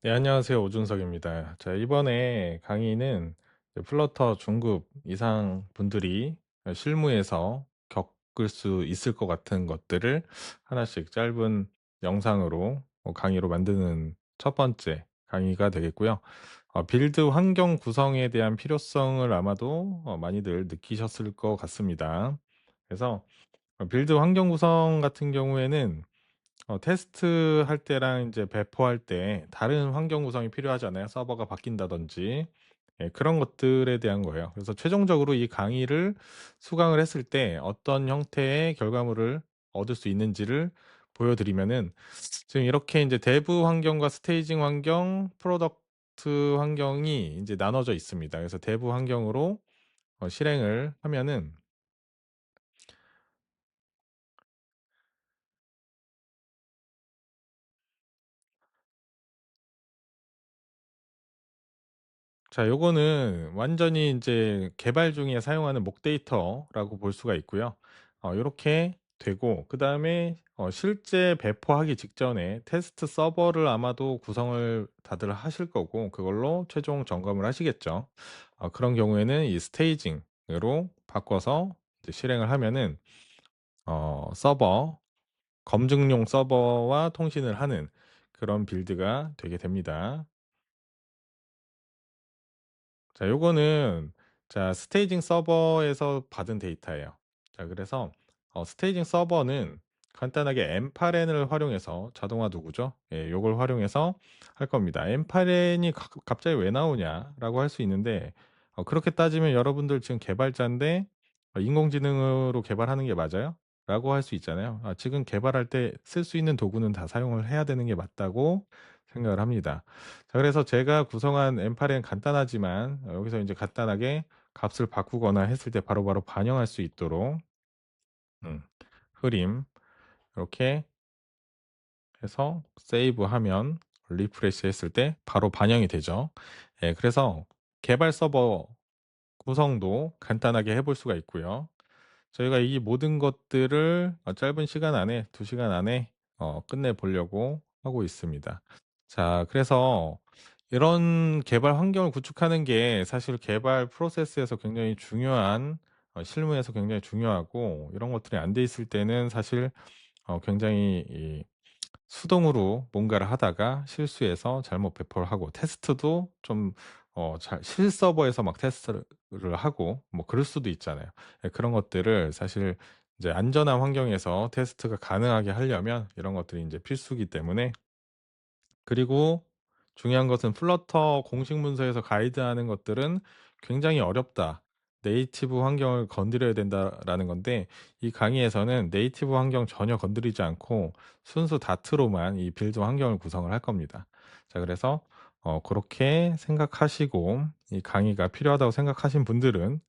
네, 안녕하세요. 오준석입니다. 자, 이번에 강의는 플러터 중급 이상 분들이 실무에서 겪을 수 있을 것 같은 것들을 하나씩 짧은 영상으로 어, 강의로 만드는 첫 번째 강의가 되겠고요. 어, 빌드 환경 구성에 대한 필요성을 아마도 어, 많이들 느끼셨을 것 같습니다. 그래서 어, 빌드 환경 구성 같은 경우에는 어, 테스트 할 때랑 이제 배포할 때 다른 환경 구성이 필요하잖아요. 서버가 바뀐다든지. 예, 그런 것들에 대한 거예요. 그래서 최종적으로 이 강의를 수강을 했을 때 어떤 형태의 결과물을 얻을 수 있는지를 보여 드리면은 지금 이렇게 이제 대부 환경과 스테이징 환경, 프로덕트 환경이 이제 나눠져 있습니다. 그래서 대부 환경으로 어, 실행을 하면은 자, 요거는 완전히 이제 개발 중에 사용하는 목 데이터라고 볼 수가 있고요. 어, 요렇게 되고, 그 다음에 어, 실제 배포하기 직전에 테스트 서버를 아마도 구성을 다들 하실 거고, 그걸로 최종 점검을 하시겠죠. 어, 그런 경우에는 이 스테이징으로 바꿔서 이제 실행을 하면은, 어, 서버, 검증용 서버와 통신을 하는 그런 빌드가 되게 됩니다. 자, 요거는 자, 스테이징 서버에서 받은 데이터예요. 자, 그래서 어, 스테이징 서버는 간단하게 M8N을 활용해서 자동화 도구죠. 예, 요걸 활용해서 할 겁니다. M8N이 가, 갑자기 왜 나오냐라고 할 수 있는데 어, 그렇게 따지면 여러분들 지금 개발자인데 어, 인공지능으로 개발하는 게 맞아요? 라고 할 수 있잖아요. 아, 지금 개발할 때 쓸 수 있는 도구는 다 사용을 해야 되는 게 맞다고 생각을 합니다. 자, 그래서 제가 구성한 M8N 간단하지만 어, 여기서 이제 간단하게 값을 바꾸거나 했을 때 바로바로 반영할 수 있도록 음, 흐림 이렇게 해서 세이브하면 리프레시 했을 때 바로 반영이 되죠. 예, 그래서 개발 서버 구성도 간단하게 해볼 수가 있고요. 저희가 이 모든 것들을 어, 짧은 시간 안에, 두 시간 안에 어, 끝내 보려고 하고 있습니다. 자, 그래서 이런 개발 환경을 구축하는 게 사실 개발 프로세스에서 굉장히 중요한, 어, 실무에서 굉장히 중요하고, 이런 것들이 안 돼 있을 때는 사실 어, 굉장히 이 수동으로 뭔가를 하다가 실수해서 잘못 배포를 하고, 테스트도 좀 어, 잘, 실서버에서 막 테스트를 하고, 뭐, 그럴 수도 있잖아요. 예, 그런 것들을 사실 이제 안전한 환경에서 테스트가 가능하게 하려면 이런 것들이 이제 필수기 때문에 그리고 중요한 것은 플러터 공식 문서에서 가이드하는 것들은 굉장히 어렵다. 네이티브 환경을 건드려야 된다라는 건데 이 강의에서는 네이티브 환경 전혀 건드리지 않고 순수 다트로만 이 빌드 환경을 구성을 할 겁니다. 자, 그래서 어, 그렇게 생각하시고 이 강의가 필요하다고 생각하신 분들은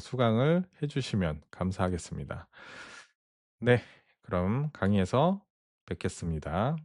수강을 해주시면 감사하겠습니다. 네, 그럼 강의에서 뵙겠습니다.